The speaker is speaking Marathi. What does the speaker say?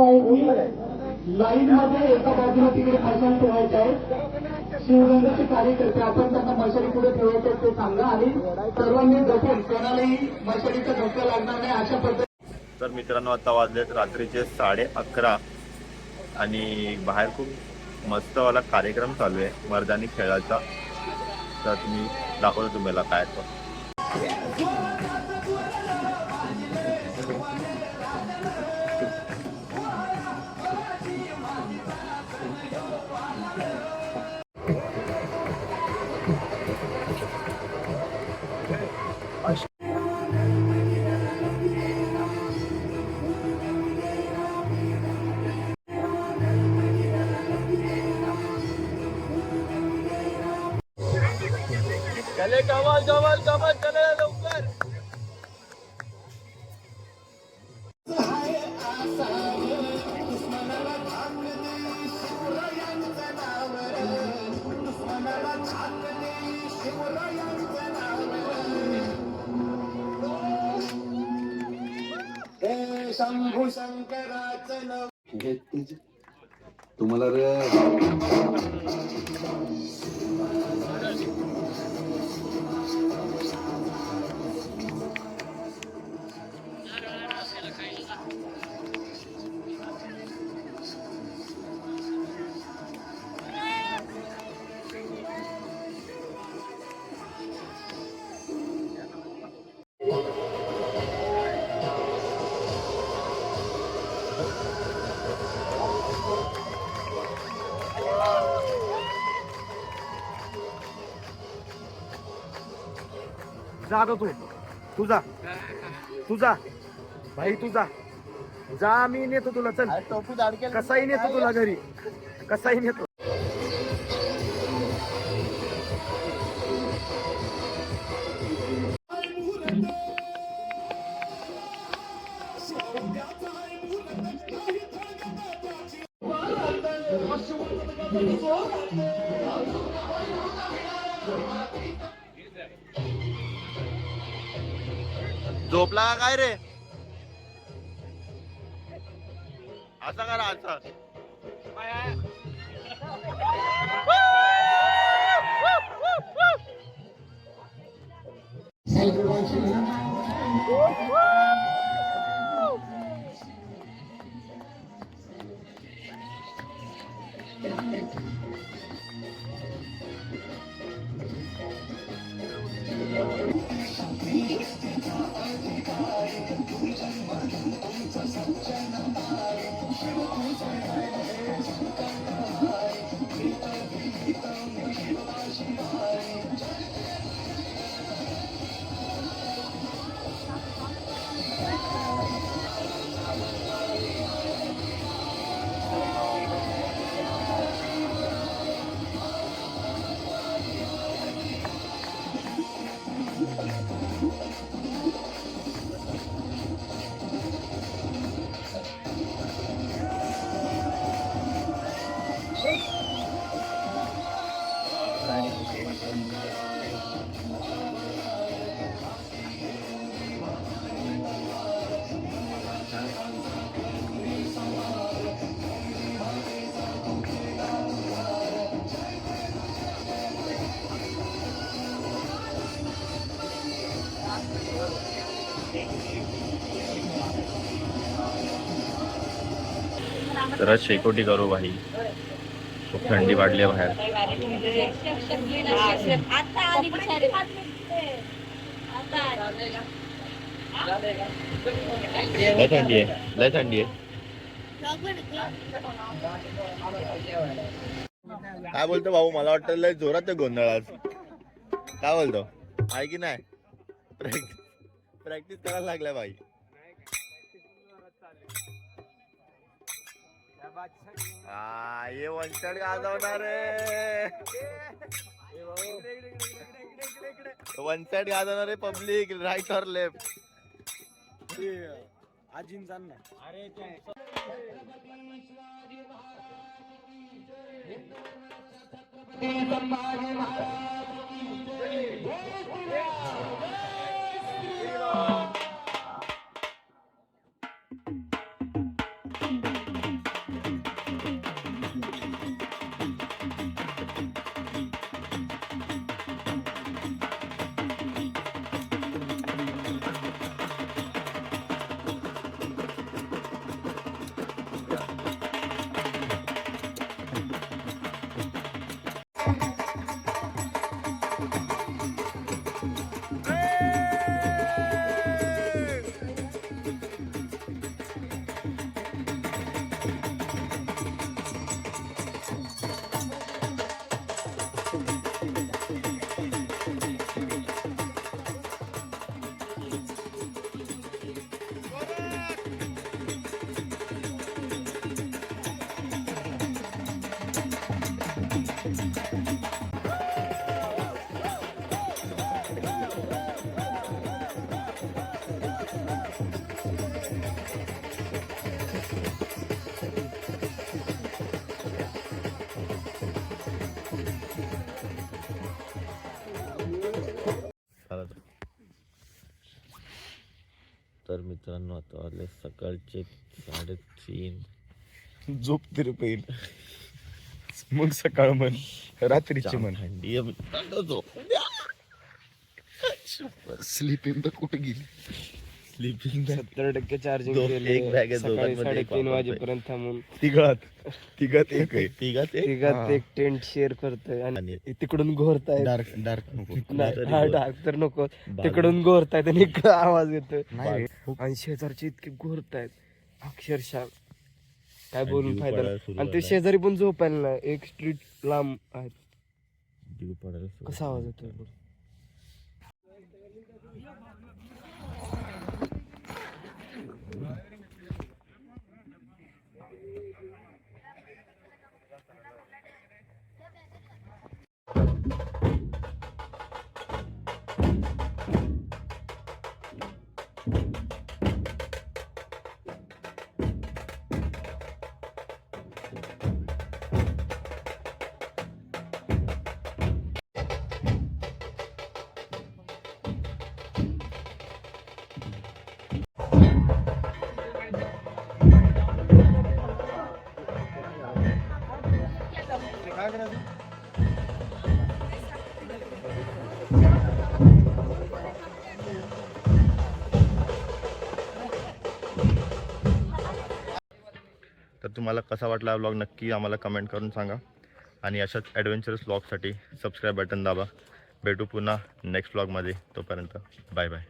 लाईन मध्ये एका बाजूला तिकडे मशाल ठेवायचे आहेत शिवगंगाचे कार्यकर्ते आपण त्यांना मशाली पुढे ठेवायचे ते सांगा. आणि सर्वांनी जपून कोणालाही मशालीचा धक्का लागणार नाही अशा पद्धती तर मित्रांनो आता वाजलेत रात्रीचे साडे अकरा. आणि बाहेर खूप मस्तवाला कार्यक्रम चालू आहे मर्दानी खेळाचा. तर तुम्ही दाखवतो तुम्हाला काय तो. कमल कमल चले लवकर। शंभू शंकराचं तुम्हाला रे. जा आता तू. तू जा. तू जा. भाई तू जा. जा मी नेतो तुला. चल. कसाही नेतो तुला घरी. कसाही नेतो. झोपला का काय रे? असं करा असा. जरा शेकोटी करू भाई. खूप थंडी वाढली आहे बाहेर. लय थंडी आहे. लय थंडी आहे. काय बोलतो भाऊ? मला वाटतं लय जोरात आहे गोंधळ आज. काय बोलतो? आहे की नाही? प्रॅक्टिस करायला लागलाय भाई. हा ये वंचड गाजवणार रे वंचड गाजवणार रे पब्लिक राईट और लेफ्ट आजीन ना चला तर. तर मित्रांनो आता आले सकाळचे साडेतीन. झोपते रे पहिलं. मग सकाळ म्हण रात्रीची म्हण. थंडी आहे झोप. स्लीपिंग तर कुठे गेली? स्लीपिंग सत्तर टक्के चार्जिंग दोन- केले एक bag आहे, सकाळी दोघांमध्ये एक साडेतीन वापरतोय. वाजेपर्यंत थांबून. तिघात तिघात एक आहे. तिघात एक? तिघात एक टेंट शेअर करतोय आणि आणि तिकडून घोरतायत. डार्क डार्क नको. नाही, हा डार्क तर नको. बाजू- तिकडून घोरतायत आणि इकडं आवाज येतोय. नाही. आणि शेजारचे इतके घोरतायत. अक्षरशः काय बोलून जीव फायदा पडायला नाही. सुरू आणि ते झालाय. शेजारी पण झोपायला नाही एक स्ट्रीट लांब आहेत जीव पडायला सुरू कसा आवाज येतोय बघ. तर तुम्हाला कसा वाटला ब्लॉग नक्की आम्हाला कमेंट करून सांगा. आणि अशाच ॲडव्हेंचरस ब्लॉगसाठी सबस्क्राईब बटन दाबा. भेटू पुन्हा नेक्स्ट ब्लॉगमध्ये तोपर्यंत बाय बाय